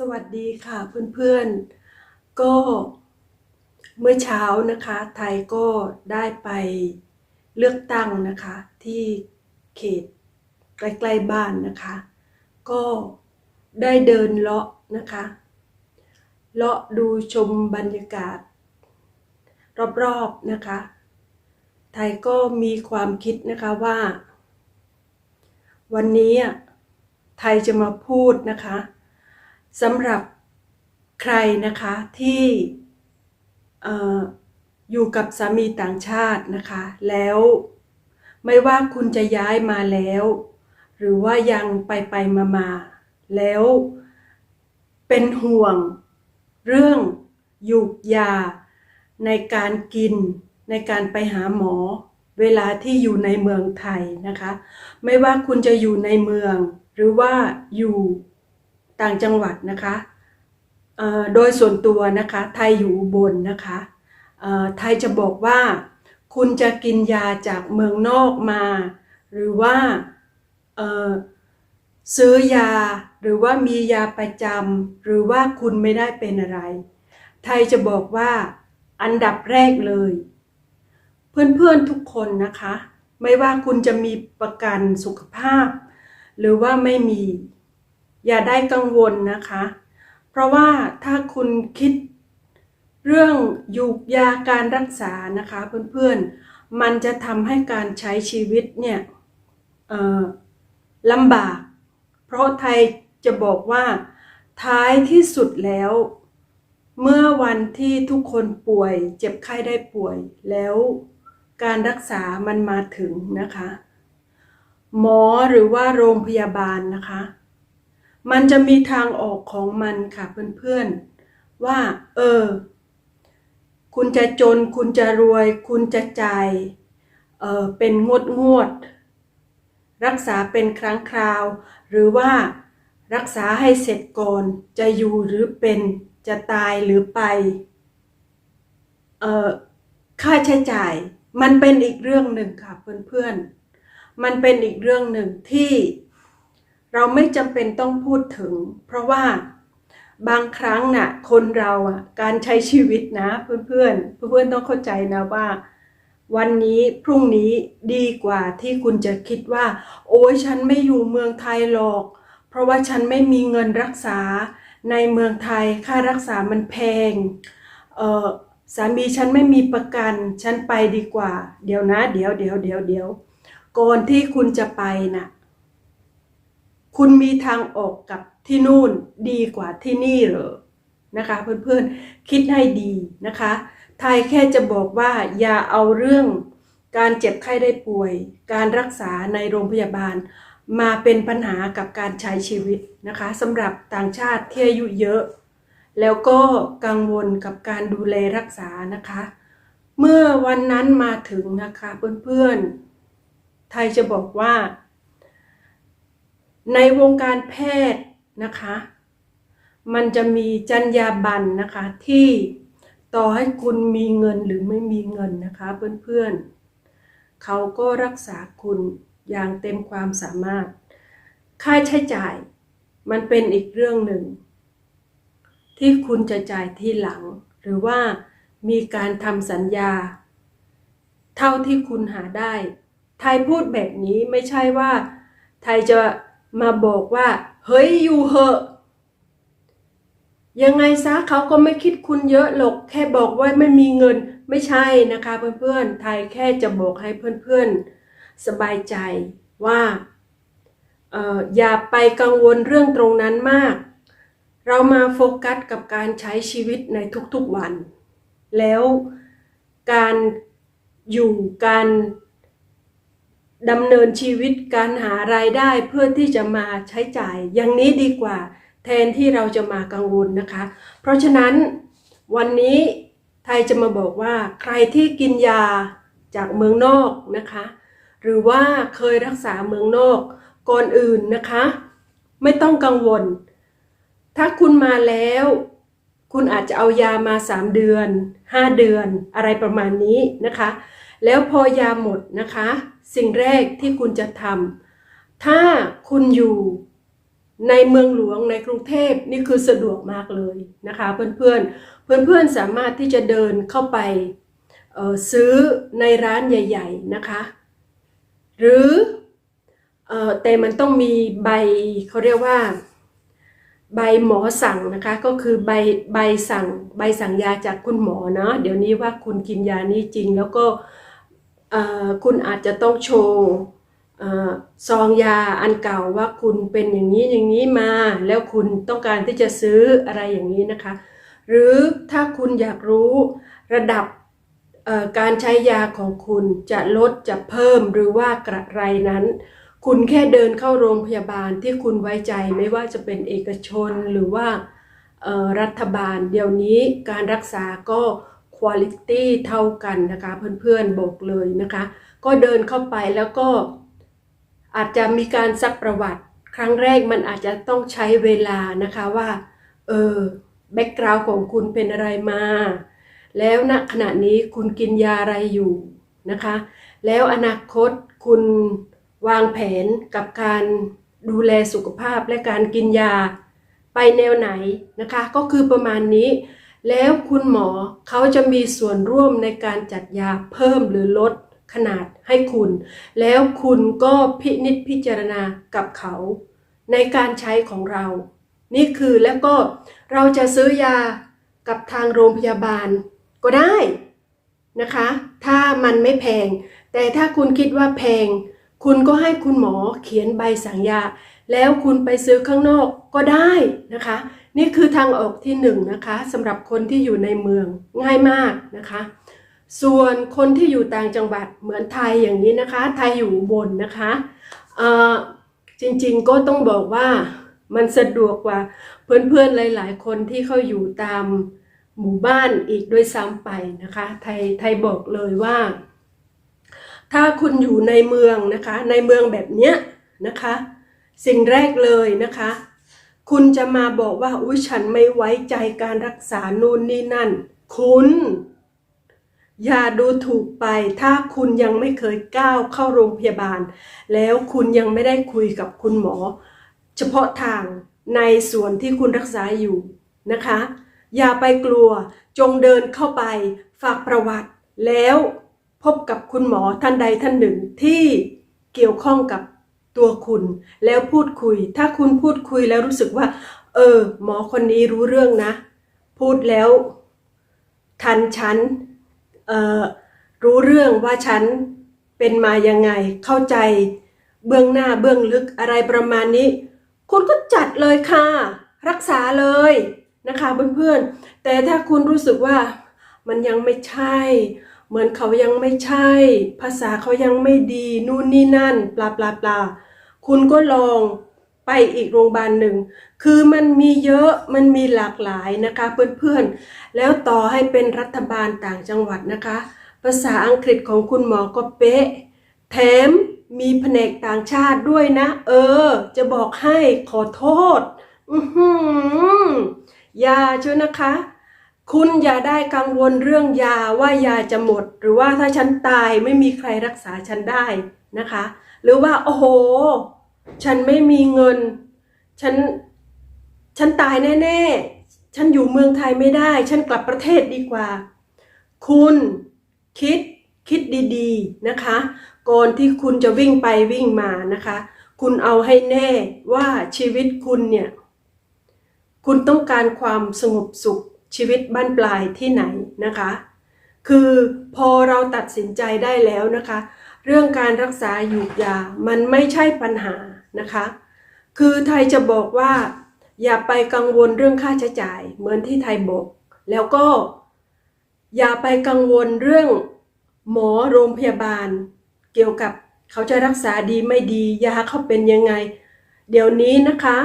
สวัสดีค่ะเพื่อนๆ ก็เมื่อเช้านะคะไทยก็ได้ไปเลือกตั้งนะคะ ที่เขตใกล้ๆบ้านนะคะ ก็ได้เดินเลาะนะคะเลาะดูชมบรรยากาศ รอบๆนะคะ ไทยก็มีความคิดนะคะว่า วันนี้อะไทยจะมาพูดนะคะ สำหรับใครนะคะที่อยู่กับสามีต่างชาตินะคะ แล้วไม่ว่าคุณจะย้ายมาแล้ว หรือว่ายังไปไปมามาแล้วเป็นห่วงเรื่องหยุกยา ในการกินในการไปหาหมอ เวลาที่อยู่ในเมืองไทยนะคะ ไม่ว่าคุณจะอยู่ในเมือง หรือว่าอยู่ ต่างจังหวัดนะคะโดยส่วนตัวนะคะไทยอยู่บนนะคะไทยจะบอกว่า คุณจะกินยาจากเมืองนอกมา หรือว่าซื้อยาหรือว่ามียาประจำหรือว่าคุณไม่ได้เป็นอะไร ไทยจะบอกว่าอันดับแรกเลย เพื่อนๆทุกคนนะคะ ไม่ว่าคุณจะมีประกันสุขภาพ หรือว่าไม่มี อย่าได้กังวลนะคะ เพราะว่าถ้าคุณคิดเรื่องยูกยาการรักษานะคะเพื่อนๆ มันจะทำให้การใช้ชีวิตเนี่ยลำบาก เพราะไทยจะบอกว่าท้ายที่สุดแล้ว เมื่อวันที่ทุกคนป่วย เจ็บไข้ได้ป่วย แล้วการรักษามันมาถึงนะคะ หมอหรือว่าโรงพยาบาลนะคะ มันจะมีทางออกของมันค่ะเพื่อนๆ ว่า เออ คุณจะจน คุณจะรวย คุณจะจ่ายเออเป็นงวดงวด รักษาเป็นครั้งคราว หรือว่ารักษาให้เสร็จก่อนจะอยู่หรือเป็นจะตายหรือไปเออค่าใช้จ่าย มันเป็นอีกเรื่องหนึ่งค่ะเพื่อนๆ มันเป็นอีกเรื่องหนึ่งที่ เราไม่จำเป็นต้องพูดถึง เพราะว่าบางครั้งน่ะคนเราอะการใช้ชีวิตนะเพื่อนๆเพื่อนๆต้องเข้าใจนะว่า วันนี้พรุ่งนี้ดีกว่าที่คุณจะคิดว่า โอ้ยฉันไม่อยู่เมืองไทยหรอก เพราะว่าฉันไม่มีเงินรักษาในเมืองไทยค่ารักษามันแพงเออสามีฉันไม่มีประกัน ฉันไปดีกว่า เดี๋ยวนะ เดี๋ยวเดี๋ยวเดี๋ยวเดี๋ยวก่อนที่คุณจะไปน่ะ คุณมีทางออกกับที่นู่นดีกว่าที่นี่เหรอนะคะเพื่อนๆคิดให้ดีนะคะไทยแค่จะบอกว่าอย่าเอาเรื่องการเจ็บไข้ได้ป่วย การรักษาในโรงพยาบาล มาเป็นปัญหากับการใช้ชีวิตนะคะสำหรับต่างชาติที่อายุเยอะ แล้วก็กังวลกับการดูแลรักษานะคะ เมื่อวันนั้นมาถึงนะคะเพื่อนๆไทยจะบอกว่า ในวงการแพทย์นะคะ มันจะมีจรรยาบรรณนะคะที่ต่อให้คุณมีเงินหรือไม่มีเงินนะคะเพื่อนๆ เขาก็รักษาคุณอย่างเต็มความสามารถ ค่าใช้จ่ายมันเป็นอีกเรื่องหนึ่ง ที่คุณจะจ่ายที่หลัง หรือว่ามีการทำสัญญา เท่าที่คุณหาได้ ไทยพูดแบบนี้ไม่ใช่ว่าไทยจะ มาบอกว่า เฮ้ยอยู่เหอะ ยังไงซะเขาก็ไม่คิดคุณเยอะหรอก แค่บอกว่าไม่มีเงินไม่ใช่นะคะเพื่อนๆไทยแค่จะบอกให้เพื่อนๆ สบายใจว่าเอ่ออย่าไปกังวลเรื่องตรงนั้นมาก เรามาโฟกัสกับการใช้ชีวิตในทุกๆวัน แล้วการอยู่การ ดำเนินชีวิตการหารายได้เพื่อที่จะมาใช้จ่าย อย่างนี้ดีกว่า แทนที่เราจะมากังวลนะคะ เพราะฉะนั้นวันนี้ไทยจะมาบอกว่าใครที่กินยาจากเมืองนอกนะคะ หรือว่าเคยรักษาเมืองนอกก่อนอื่นนะคะ ไม่ต้องกังวล ถ้าคุณมาแล้ว คุณอาจจะเอายามา 3 เดือน 5 เดือนอะไรประมาณนี้นะคะ แล้วพอยาหมดนะคะ สิ่งแรกที่คุณจะทำถ้าคุณอยู่ในเมืองหลวงในกรุงเทพนี่คือสะดวกมากเลยนะคะเพื่อนๆเพื่อนๆสามารถที่จะเดินเข้าไปซื้อในร้านใหญ่ ๆนะคะ หรือออแต่มันต้องมีใบเขาเรียกว่า ใบหมอสั่งนะคะ ก็คือใบใบสั่ง ใบสั่งยาจากคุณหมอเนาะเดี๋ยวนี้ว่าคุณกินยานี้จริงแล้วก็ คุณอาจจะต้องโชว์ซองยาอันเก่าว่าคุณเป็นอย่างนี้อย่างนี้มา แล้วคุณต้องการที่จะซื้ออะไรอย่างนี้นะคะ หรือถ้าคุณอยากรู้ระดับการใช้ยาของคุณจะลดจะเพิ่มหรือว่ากระไรนั้น คุณแค่เดินเข้าโรงพยาบาลที่คุณไว้ใจไม่ว่าจะเป็นเอกชนหรือว่ารัฐบาลเดี๋ยวนี้การรักษาก็ คุณภาพเท่ากันนะคะ เพื่อนๆบอกเลยนะคะ ก็เดินเข้าไปแล้วก็อาจจะมีการซักประวัติ ครั้งแรกมันอาจจะต้องใช้เวลานะคะว่าเออแบ็กกราวของคุณเป็นอะไรมา แล้วณขณะนี้คุณกินยาอะไรอยู่นะคะ แล้วอนาคตคุณวางแผนกับการดูแลสุขภาพและการกินยาไปแนวไหนนะคะ ก็คือประมาณนี้ แล้วคุณหมอเขาจะมีส่วนร่วมในการจัดยาเพิ่มหรือลดขนาดให้คุณ แล้วคุณก็พินิจพิจารณากับเขา ในการใช้ของเรา นี่คือแล้วก็เราจะซื้อยากับทางโรงพยาบาลก็ได้นะคะ ถ้ามันไม่แพง แต่ถ้าคุณคิดว่าแพง คุณก็ให้คุณหมอเขียนใบสั่งยา แล้วคุณไปซื้อข้างนอกก็ได้นะคะ นี่คือทางออกที่หนึ่งนะคะสำหรับคนที่อยู่ในเมืองง่ายมากนะคะ ส่วนคนที่อยู่ต่างจังหวัดเหมือนไทยอย่างนี้นะคะ ไทยอยู่บนนะคะจริงๆก็ต้องบอกว่ามันสะดวกกว่าเพื่อนๆหลาย ๆ คนที่เขาอยู่ตามหมู่บ้านอีกด้วยซ้ำไปนะคะ ไทยไทยบอกเลยว่า ถ้าคุณอยู่ในเมืองนะคะ ในเมืองแบบเนี้ยนะคะ สิ่งแรกเลยนะคะ คุณจะมาบอกว่าอุ้ยฉันไม่ไว้ใจการรักษานู่นนี่นั่น คุณ อย่าดูถูกไป ถ้าคุณยังไม่เคยก้าวเข้าโรงพยาบาล แล้วคุณยังไม่ได้คุยกับคุณหมอ เฉพาะทางในส่วนที่คุณรักษาอยู่นะคะ อย่าไปกลัวจงเดินเข้าไป ฝากประวัติ แล้วพบกับคุณหมอท่านใดท่านหนึ่งที่เกี่ยวข้องกับ ตัวคุณ แล้วพูดคุย ถ้าคุณพูดคุยแล้วรู้สึกว่า เออ หมอคนนี้รู้เรื่องนะ พูดแล้ว ทันฉันเออรู้เรื่องว่าฉันเป็นมายังไง เข้าใจเบื้องหน้าเบื้องลึกอะไรประมาณนี้ คุณก็จัดเลยค่ะ รักษาเลยนะคะเพื่อนๆแต่ถ้าคุณรู้สึกว่ามันยังไม่ใช่ เหมือนเขายังไม่ใช่ ภาษาเขายังไม่ดีนู่นนี่นั่นปลาปลาปลาคุณก็ลองไปอีกโรงพยาบาลหนึ่ง คือมันมีเยอะ มันมีหลากหลายนะคะเพื่อนๆ แล้วต่อให้เป็นรัฐบาลต่างจังหวัดนะคะ ภาษาอังกฤษของคุณหมอก็เป๊ะ แถมมีแผนกต่างชาติด้วยนะ เออ จะบอกให้ขอโทษ อือหืออย่าเชียวนะคะ คุณอย่าได้กังวลเรื่องยาว่ายาจะหมด หรือว่าถ้าฉันตายไม่มีใครรักษาฉันได้นะคะ หรือว่าโอ้โห ฉันไม่มีเงิน ฉันฉันตายแน่ๆ ฉันอยู่เมืองไทยไม่ได้ ฉันกลับประเทศดีกว่า คุณคิดคิดดีๆนะคะ ก่อนที่คุณจะวิ่งไปวิ่งมานะคะ คุณเอาให้แน่ว่าชีวิตคุณเนี่ย คุณต้องการความสงบสุข ชีวิตบ้านปลายที่ไหนนะคะ คือพอเราตัดสินใจได้แล้วนะคะ เรื่องการรักษาหยูกยามันไม่ใช่ปัญหานะคะ คือไทยจะบอกว่า อย่าไปกังวลเรื่องค่าใช้จ่ายเหมือนที่ไทยบอก แล้วก็ อย่าไปกังวลเรื่องหมอโรงพยาบาล เกี่ยวกับเขาจะรักษาดีไม่ดียาเขาเป็นยังไง เดี๋ยวนี้นะคะ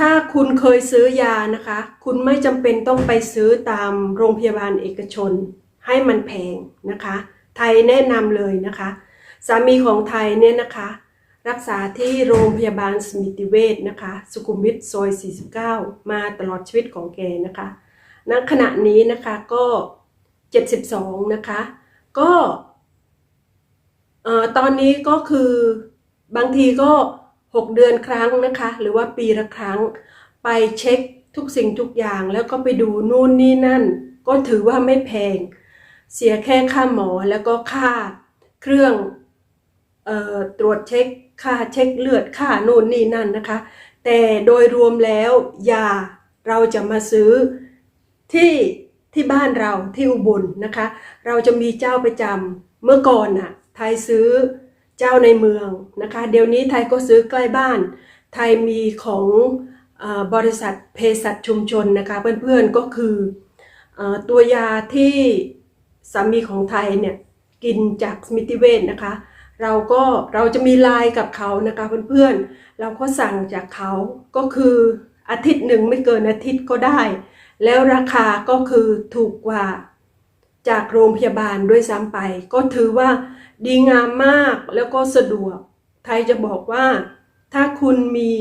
ถ้าคุณเคยซื้อยานะคะ คุณไม่จำเป็นต้องไปซื้อตามโรงพยาบาลเอกชน ให้มันแพงนะคะ ไทยแนะนำเลยนะคะ สามีของไทยเนี่ยนะคะ รักษาที่โรงพยาบาลสมิติเวชนะคะ สุขุมวิทซอย 49 มาตลอดชีวิตของแกนะคะณขณะนี้นะคะก็ 72 นะคะ ก็เอ่อตอนนี้ก็คือบางทีก็ 6 เดือนครั้งนะคะ หรือว่าปีละครั้ง ไปเช็คทุกสิ่งทุกอย่างแล้วก็ไปดูนู่นนี่นั่น ก็ถือว่าไม่แพง เสียแค่ค่าหมอแล้วก็ค่าเครื่องออตรวจเช็คค่าเช็คเลือดค่านู่นนี่นั่นนะคะ แต่โดยรวมแล้วยาเราจะมาซื้อที่ที่บ้านเราที่อุบลนะคะ เราจะมีเจ้าประจำเมื่อก่อนน่ะไทยซื้อ เจ้าในเมืองนะคะ เดี๋ยวนี้ไทยก็ซื้อใกล้บ้าน ไทยมีของอบริษัทเภสัชชุมชนนะคะ เพื่อนๆก็คือเออตัวยาที่สามีของไทยเนี่ยกินจากสมิติเวชนะคะ เราก็เราจะมีไลน์กับเขานะคะเพื่อนๆ เราก็สั่งจากเขาก็คืออาทิตย์หนึ่งไม่เกินอาทิตย์ก็ได้ แล้วราคาก็คือถูกกว่า จากโรงพยาบาลด้วยซ้ำไป ก็ถือว่าดีงามมากแล้วก็สะดวก ไทยจะบอกว่า ถ้าคุณมี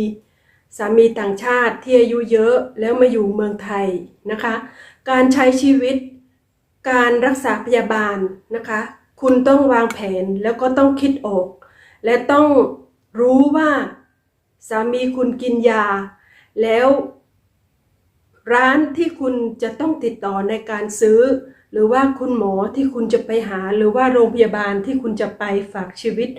สามีต่างชาติที่อายุเยอะแล้วมาอยู่เมืองไทยนะคะ การใช้ชีวิต การรักษาพยาบาลนะคะ คุณต้องวางแผนแล้วก็ต้องคิดออก และต้องรู้ว่าสามีคุณกินยา แล้วร้านที่คุณจะต้องติดต่อในการซื้อ หรือว่าคุณหมอที่คุณจะไปหา หรือว่าโรงพยาบาลที่คุณจะไปฝากชีวิต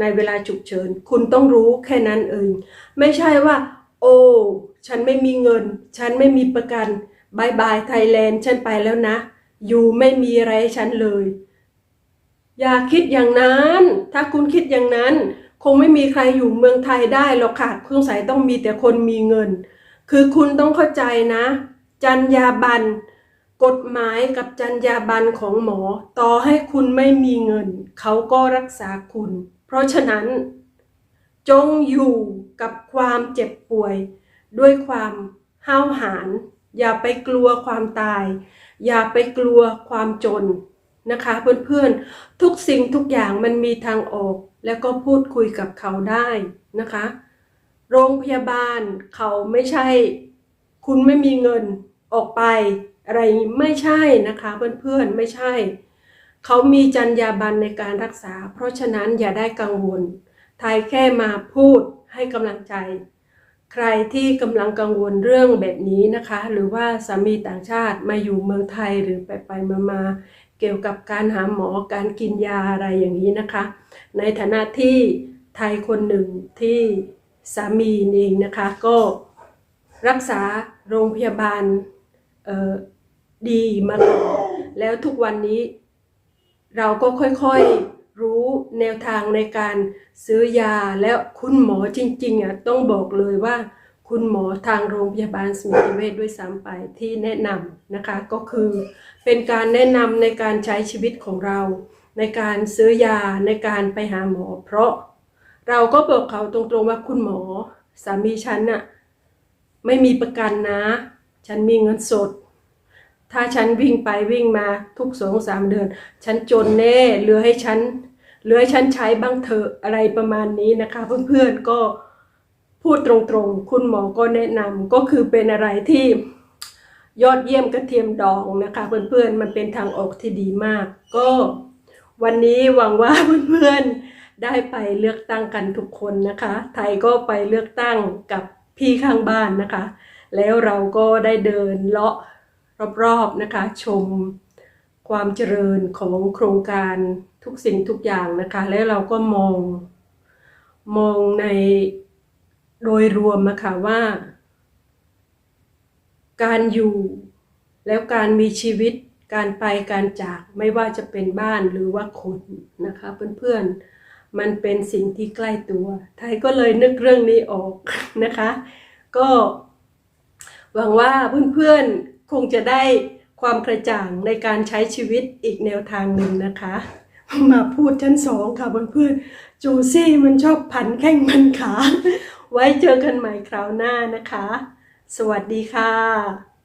ในเวลาฉุกเฉิน คุณต้องรู้แค่นั้นเองไม่ใช่ว่า โอ้ ฉันไม่มีเงิน ฉันไม่มีประกันบายบายไทยแลนด์ฉันไปแล้วนะ อยู่ไม่มีอะไรให้ฉันเลย อย่าคิดอย่างนั้น ถ้าคุณคิดอย่างนั้น คงไม่มีใครอยู่เมืองไทยได้หรอกค่ะสงสัยต้องมีแต่คนมีเงิน คือคุณต้องเข้าใจนะจรรยาบรรณ กฎหมายกับจรรยาบรรณของหมอ ต่อให้คุณไม่มีเงิน เขาก็รักษาคุณ เพราะฉะนั้น จงอยู่กับความเจ็บป่วย ด้วยความห้าวหาญอย่าไปกลัวความตาย อย่าไปกลัวความจนนะคะ เพื่อนๆ ทุกสิ่งทุกอย่างมันมีทางออก แล้วก็พูดคุยกับเขาได้นะคะ โรงพยาบาลเขาไม่ใช่ คุณไม่มีเงินออกไป อะไรไม่ใช่นะคะเพื่อนๆไม่ใช่ เขามีจรรยาบรรณในการรักษา เพราะฉะนั้นอย่าได้กังวลไทยแค่มาพูดให้กำลังใจ ใครที่กำลังกังวลเรื่องแบบนี้นะคะ หรือว่าสามีต่างชาติมาอยู่เมืองไทยหรือไปไปมามาเกี่ยวกับการหาหมอการกินยาอะไรอย่างนี้นะคะ ในฐานะที่ไทยคนหนึ่งที่สามีเองนะคะก็รักษาโรงพยาบาลเอ่อ ดีมาก่อนแล้วทุกวันนี้ เราก็ค่อยๆรู้แนวทางในการซื้อยาแล้วคุณหมอจริงๆอะต้องบอกเลยว่า คุณหมอทางโรงพยาบาลสมิติเวชด้วยซ้ำไปที่แนะนำนะคะก็คือเป็นการแนะนำในการใช้ชีวิตของเรา ในการซื้อยาในการไปหาหมอ เพราะเราก็บอกเขาตรงๆว่าคุณหมอสามีฉันน่ะไม่มีประกันนะ ฉันมีเงินสด ถ้าฉันวิ่งไปวิ่งมาทุกสองสามเดือน ฉันจนแน่เหลือให้ฉันเหลือให้ฉันใช้บ้างเถอะอะไรประมาณนี้นะคะ เพื่อนๆก็พูดตรงๆ คุณหมอก็แนะนำก็คือเป็นอะไรที่ยอดเยี่ยมกระเทียมดองนะคะ เพื่อนๆมันเป็นทางออกที่ดีมาก ก็วันนี้หวังว่าเพื่อนๆได้ไปเลือกตั้งกันทุกคนนะคะ ไทยก็ไปเลือกตั้งกับพี่ข้างบ้านนะคะ แล้วเราก็ได้เดินเลาะ รอบๆนะคะ ชมความเจริญของโครงการทุกสิ่งทุกอย่างนะคะ แล้วเราก็มองมองในโดยรวมนะคะว่า การอยู่แล้วการมีชีวิตการไปการจากไม่ว่าจะเป็นบ้านหรือว่าคนนะคะเพื่อนๆมันเป็นสิ่งที่ใกล้ตัว ไทยก็เลยนึกเรื่องนี้ออกนะคะ ก็หวังว่าเพื่อนๆ คงจะได้ความกระจ่างในการใช้ชีวิตอีกแนวทางหนึ่งนะคะ มาพูดชั้นสองค่ะเพื่อนๆจูซี่มันชอบผันแข้งมันขา ไว้เจอกันใหม่คราวหน้านะคะ สวัสดีค่ะ